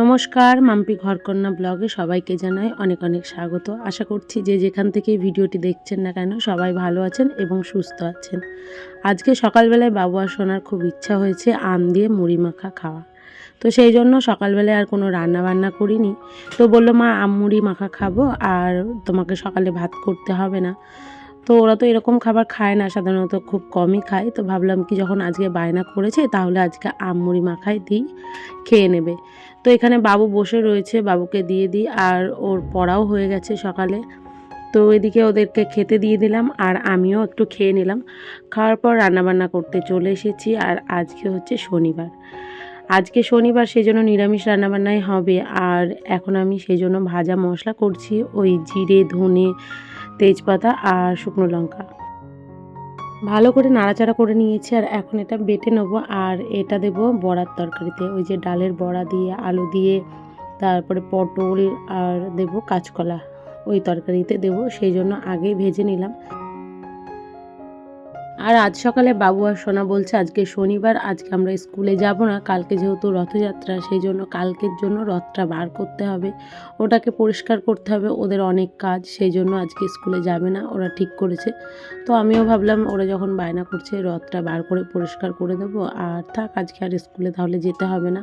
নমস্কার, মাম্পি ঘরকন্যা ব্লগে সবাইকে জানাই অনেক অনেক স্বাগত। আশা করছি যে যেখান থেকে ভিডিওটি দেখছেন না কেন, সবাই ভালো আছেন এবং সুস্থ আছেন। আজকে সকালবেলায় বাবু আর খুব ইচ্ছা হয়েছে আম দিয়ে মুড়ি মাখা খাওয়া। তো সেই জন্য সকালবেলায় আর কোনো রান্না বান্না করিনি। তো বলল, মা, আম মুড়ি মাখা খাব আর তোমাকে সকালে ভাত করতে হবে না। তো ওরা তো এরকম খাবার খায় না, সাধারণত খুব কমই খায়। তো ভাবলাম কি, যখন আজকে বায়না করেছে, তাহলে আজকে আম মুড়ি মাখাই দিই, খেয়ে নেবে। তো এখানে বাবু বসে রয়েছে, বাবুকে দিয়ে দিই, আর ওর পড়াও হয়ে গেছে সকালে। তো এদিকে ওদেরকে খেতে দিয়ে দিলাম, আর আমিও একটু খেয়ে নিলাম। খাওয়ার পর রান্নাবান্না করতে চলে এসেছি, আর আজকে হচ্ছে শনিবার। আজকে শনিবার সেই জন্য নিরামিষ রান্নাবান্নাই হবে, আর এখন আমি সেই জন্য ভাজা মশলা করছি, ওই জিরে, ধনে, তেজপাতা আর শুকনো লঙ্কা। ভালো করে নাড়াচাড়া করে নিয়েছি আর এখন এটা বেটে নেব আর এটা দেব বড়ার তরকারিতে। ওই যে ডালের বড়া দিয়ে, আলু দিয়ে, তারপরে পটল আর দেব কাঁচকলা। ওই তরকারিতে দেব, সেই জন্য আগেই ভেজে নিলাম। আর আজ সকালে বাবু আর সোনা বলছে, আজকে শনিবার, আজকে আমরা স্কুলে যাব না। কালকে যেহেতু রথযাত্রা, সেই জন্য কালকের জন্য রথটা বার করতে হবে। ওটাকে পরিষ্কার করতে হবে, ওদের অনেক কাজ, সেই জন্য আজকে স্কুলে যাবে না। ওরা ঠিক করেছে। তো আমিও ভাবলাম, ওরা যখন বায়না করছে, রথটা বার করে পরিষ্কার করে দেবো। আর থাক, আজকে আর স্কুলে তাহলে যেতে হবে না।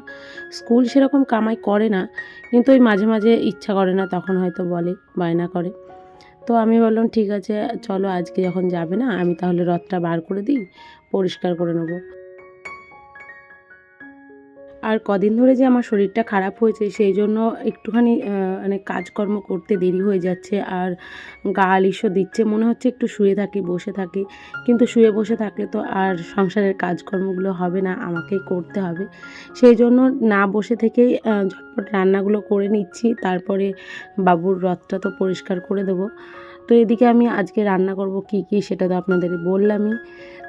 স্কুল সেরকম কামাই করে না, কিন্তু ওই মাঝে মাঝে ইচ্ছা করে না, তখন হয়তো বলে, বায়না করে। তো আমি বললাম, ঠিক আছে, চলো আজকে যখন যাবে না, আমি তাহলে রথটা বার করে দিই, পরিষ্কার করে নেব। আর কদিন ধরে যে আমার শরীরটা খারাপ হয়েছে, সেই জন্য একটুখানি মানে কাজকর্ম করতে দেরি হয়ে যাচ্ছে আর গা আলিশও দিচ্ছে। মনে হচ্ছে একটু শুয়ে থাকি, বসে থাকি। কিন্তু শুয়ে বসে থাকলে তো আর সংসারের কাজকর্মগুলো হবে না, আমাকেই করতে হবে। সেই জন্য না বসে থেকেই ঝটপট রান্নাগুলো করে নিচ্ছি। তারপরে বাবুর রথটা তো পরিষ্কার করে দেবো। তো এদিকে আমি আজকে রান্না করব কি কি সেটা তো আপনাদের বললামই।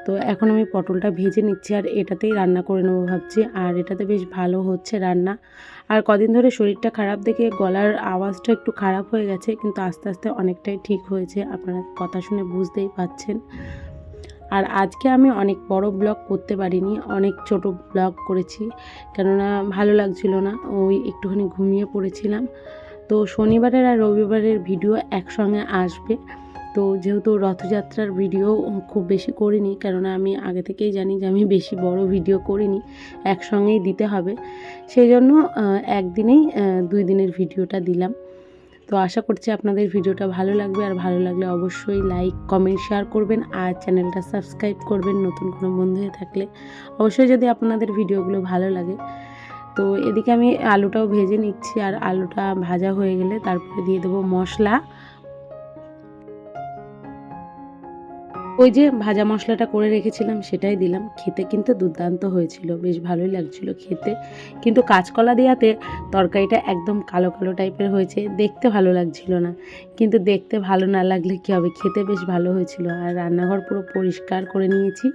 তো এখন আমি পটলটা ভেজে নিচ্ছি আর এটাতেই রান্না করে নেব ভাবছি। আর এটাতে বেশ ভালো হচ্ছে রান্না। আর কদিন ধরে শরীরটা খারাপ দেখে গলার আওয়াজটা একটু খারাপ হয়ে গেছে, কিন্তু আস্তে আস্তে অনেকটাই ঠিক হয়েছে। আপনারা কথা শুনে বুঝতেই পাচ্ছেন। আর আজকে আমি অনেক বড় ব্লগ করতে পারিনি, অনেক ছোট ব্লগ করেছি। কেননা ভালো লাগছিল না, ওই একটুখানি ঘুমিয়ে পড়েছিলাম। তো শনিবারের আর রবিবারের ভিডিও একসঙ্গে আসবে। তো যেহেতু রথযাত্রার ভিডিও খুব বেশি করিনি, কেননা আমি আগে থেকেই জানি যে আমি বেশি বড় ভিডিও করিনি, একসঙ্গেই দিতে হবে। সেই জন্য একদিনেই দুই দিনের ভিডিওটা দিলাম। তো আশা করছি আপনাদের ভিডিওটা ভালো লাগবে। আর ভালো লাগলে অবশ্যই লাইক, কমেন্ট, শেয়ার করবেন। আর চ্যানেলটা সাবস্ক্রাইব করবেন নতুন কোনো বন্ধু হয়ে থাকলে। অবশ্যই যদি আপনাদের ভিডিওগুলো ভালো লাগে তো এদিকে আমি আলুটাও ভেজে নিচ্ছি আর আলুটা ভাজা হয়ে গেলে তারপরে দিয়ে দেবো মশলা। ওই যে ভাজা মশলাটা করে রেখেছিলাম সেটাই দিলাম। খেতে কিন্তু দুর্দান্ত হয়েছিল, বেশ ভালোই লাগছিল খেতে। কিন্তু কাঁচকলা দেওয়াতে তরকারিটা একদম কালো কালো টাইপের হয়েছে, দেখতে ভালো লাগছিল না। কিন্তু দেখতে ভালো না লাগলে কী হবে? খেতে বেশ ভালো হয়েছিল। আর রান্নাঘর পুরো পরিষ্কার করে নিয়েছি।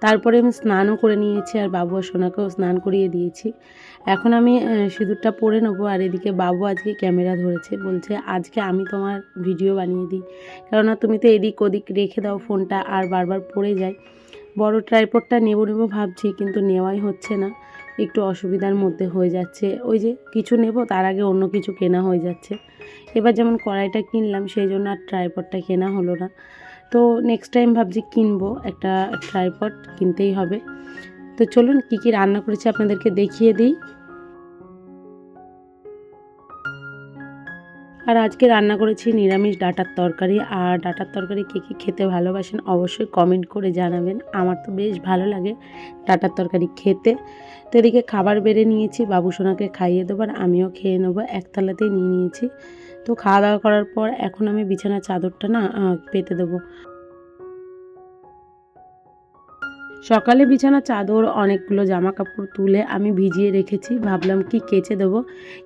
তারপরে আমি স্নানও করে নিয়েছি আর বাবু আর সোনাকেও স্নান করিয়ে দিয়েছি। এখন আমি সিঁদুরটা পরে নেব। আর এদিকে বাবু আজকে ক্যামেরা ধরেছে, বলছে, আজকে আমি তোমার ভিডিও বানিয়ে দিই। কেননা তুমি তো এদিক ওদিক রেখে দাও ফোনটা, আর বারবার পড়ে যায়। বড় ট্রাইপডটা নেব নেব ভাবছি, কিন্তু নেওয়াই হচ্ছে না। একটু অসুবিধার মধ্যে হয়ে যাচ্ছে। ওই যে কিছু নেব, তার আগে অন্য কিছু কেনা হয়ে যাচ্ছে। এবার যেমন কড়াইটা কিনলাম, সেই জন্য আর ট্রাইপডটা কেনা হলো না। তো নেক্সট টাইম ভাবছি কিনবো, একটা ট্রাইপড কিনতেই হবে। তো চলুন, কী কী রান্না করেছি আপনাদেরকে দেখিয়ে দিই। আর আজকে রান্না করেছি নিরামিষ ডাটার তরকারি। আর ডাটার তরকারি কে কী খেতে ভালোবাসেন অবশ্যই কমেন্ট করে জানাবেন। আমার তো বেশ ভালো লাগে ডাটার তরকারি খেতে। তো এদিকে খাবার বেড়ে নিয়েছি বাবুসোনাকে খাইয়ে দেবো আর আমিও খেয়ে নেব। একতলাতেই নিয়ে নিয়েছি। তো খাওয়া দাওয়া করার পর এখন আমি বিছানার চাদরটা না পেতে দেবো। সকালে বিছানা চাদর, অনেকগুলো জামা কাপড় তুলে আমি ভিজিয়ে রেখেছি। ভাবলাম, কি কেচে দেবো?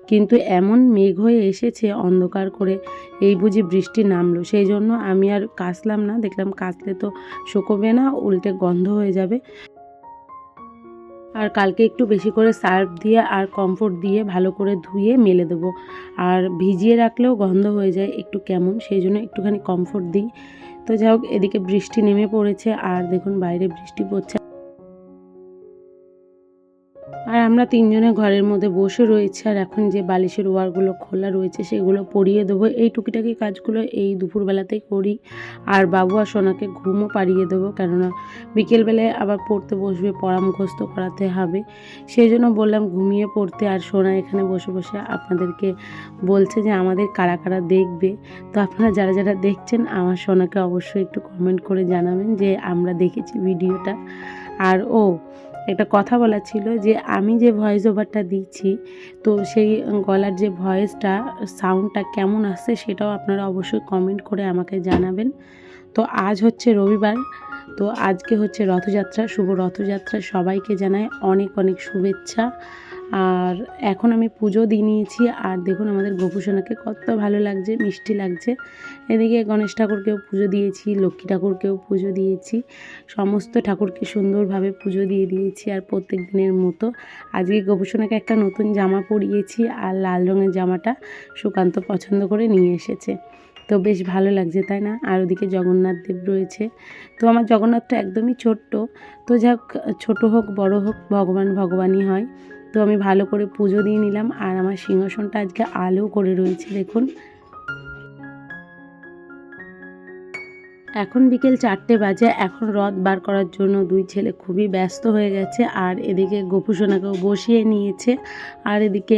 কিন্তু এমন মেঘ হয়ে এসেছে অন্ধকার করে। এই বুঝি বৃষ্টি নামলো। সেই জন্য আমি আর কাচলাম না। দেখলাম, কাচলে তো শুকোবে না, উল্টে গন্ধ হয়ে যাবে। আর কালকে একটু বেশি করে সার্ফ দিয়ে আর কমফোর্ট দিয়ে ভালো করে ধুয়ে মেলে দেবো। আর ভিজিয়ে রাখলেও গন্ধ হয়ে যায় একটু কেমন। সেই জন্য একটুখানি কমফোর্ট দিই। তো যাই হোক এদিকে বৃষ্টি নেমে পড়েছে আর দেখুন বাইরে বৃষ্টি পড়ছে। আর আমরা তিনজনে ঘরের মধ্যে বসে রয়েছে, আর এখন যে বালিশের ওয়ারগুলো খোলা রয়েছে সেগুলো পরিয়ে দেবো। এই টুকিটাকি কাজগুলো এই দুপুরবেলাতেই করি। আর বাবু আর সোনাকে ঘুমও পাড়িয়ে দেবো, কেননা বিকেলবেলায় আবার পড়তে বসবে, পড়া করাতে হবে। সেই জন্য বললাম ঘুমিয়ে পড়তে, আর সোনা এখানে বসে বসে আপনাদেরকে বলছে যে আমাদের কারা কারা দেখবে। তো আপনারা যারা যারা দেখছেন, আমার সোনাকে অবশ্যই একটু কমেন্ট করে জানাবেন যে আমরা দেখেছি ভিডিওটা। আর ও একটা কথা বলা ছিল যে আমি যে ভয়েস ওভারটা দিচ্ছি, তো সেই গলার যে ভয়েসটা সাউন্ডটা কেমন আসছে সেটাও আপনারা অবশ্যই কমেন্ট করে আমাকে জানাবেন। তো আজ হচ্ছে রবিবার, তো আজকে হচ্ছে রথযাত্রা, শুভ রথযাত্রা সবাইকে জানায় অনেক অনেক শুভেচ্ছা। আর এখন আমি পুজো দিয়ে নিয়েছি। আর দেখুন আমাদের গোপুসোনাকে কত ভালো লাগছে, মিষ্টি লাগছে। এদিকে গণেশ ঠাকুরকেও পুজো দিয়েছি, লক্ষ্মী ঠাকুরকেও পুজো দিয়েছি। সমস্ত ঠাকুরকে সুন্দরভাবে পুজো দিয়ে দিয়েছি আর প্রত্যেক দিনের মতো। আজকে গোপুসোনাকে একটা নতুন জামা পরিয়েছি আর লাল রঙের জামাটা সুকান্ত পছন্দ করে নিয়ে এসেছে। তো বেশ ভালো লাগছে, তাই না? আর ওদিকে জগন্নাথ দেব রয়েছে। তো আমার জগন্নাথটা একদমই ছোট্ট। তো যাক, ছোট হোক, বড় হোক, ভগবান ভগবানই হয়। তো আমি ভালো করে পুজো দিয়ে নিলাম আর আমার সিংহাসনটা আজকে আলো করে রয়েছে, দেখুন। এখন বিকেল চারটে বাজে, এখন রথ বার করার জন্য দুই ছেলে খুবই ব্যস্ত হয়ে গেছে আর এদিকে গোপুসোনাকেও বসিয়ে নিয়েছে, আর এদিকে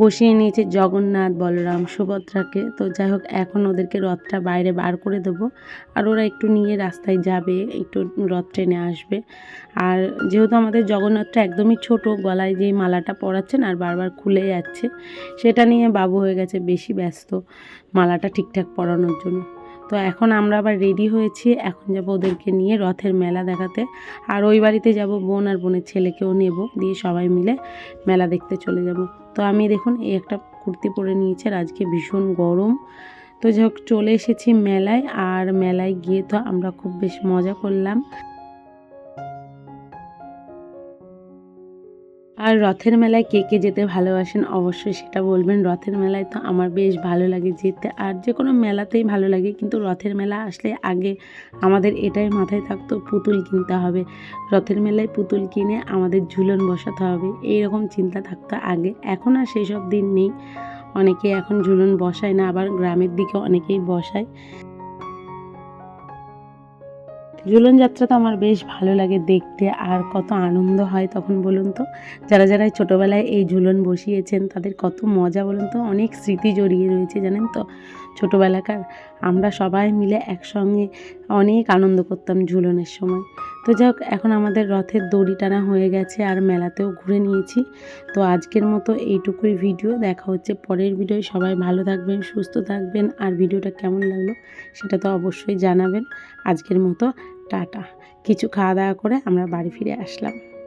বসিয়ে নিয়েছে জগন্নাথ, বলরাম, সুভদ্রাকে। তো যাই হোক, এখন ওদেরকে রথটা বাইরে বার করে দেবো আর ওরা একটু নিয়ে রাস্তায় যাবে, একটু রথ ট্রেনে আসবে। আর যেহেতু আমাদের জগন্নাথটা একদমই ছোট, গলায় যেই মালাটা পরাচ্ছেন আর বারবার খুলে যাচ্ছে, সেটা নিয়ে বাবু হয়ে গেছে বেশি ব্যস্ত মালাটা ঠিকঠাক পরানোর জন্য। তো এখন আমরা আবার রেডি হয়েছি। এখন যাব ওদেরকে নিয়ে রথের মেলা দেখাতে। আর ওই বাড়িতে যাব বোন আর বোনের ছেলেকেও নেব। দিয়ে সবাই মিলে মেলা দেখতে চলে যাব। তো আমি দেখুন, এই একটা কুর্তি পরে নিয়েছে আর আজকে ভীষণ গরম। তো যাই চলে এসেছি মেলায়। আর মেলায় গিয়ে তো আমরা খুব বেশ মজা করলাম। আর রথের মেলায় কে কে যেতে ভালোবাসেন অবশ্যই সেটা বলবেন। রথের মেলায় তো আমার বেশ ভালো লাগে যেতে, আর যে কোনো মেলাতেই ভালো লাগে। কিন্তু রথের মেলা আসলে আগে আমাদের এটাই মাথায় থাকতো, পুতুল কিনতে হবে। রথের মেলায় পুতুল কিনে আমাদের ঝুলন বসাতে হবে এই রকম চিন্তা থাকতো আগে। এখন আর সেই সব দিন নেই। অনেকে এখন ঝুলন বসায় না, আবার গ্রামের দিকে অনেকেই বসায়। ঝুলন যাত্রা তো আমার বেশ ভালো লাগে দেখতে, আর কত আনন্দ হয় তখন বলুন তো। যারা যারা ছোটোবেলায় এই ঝুলন বসিয়েছেন, তাদের কত মজা বলুন তো, অনেক স্মৃতি জড়িয়ে রয়েছে, জানেন তো। ছোটোবেলাকার আমরা সবাই মিলে একসঙ্গে অনেক আনন্দ করতাম ঝুলনের সময়। তো যাক এখন আমাদের রথের দড়ি টানা হয়ে গেছে, আর মেলাতেও ঘুরে নিয়েছি। তো আজকের মতো এইটুকুই ভিডিও, দেখা হচ্ছে পরের ভিডিও সবাই ভালো থাকবেন, সুস্থ থাকবেন, আর ভিডিওটা কেমন লাগল সেটা তো অবশ্যই জানাবেন। আজকের মতো টাটা। কিছু খাওয়া দাওয়া করে আমরা বাড়ি ফিরে আসলাম।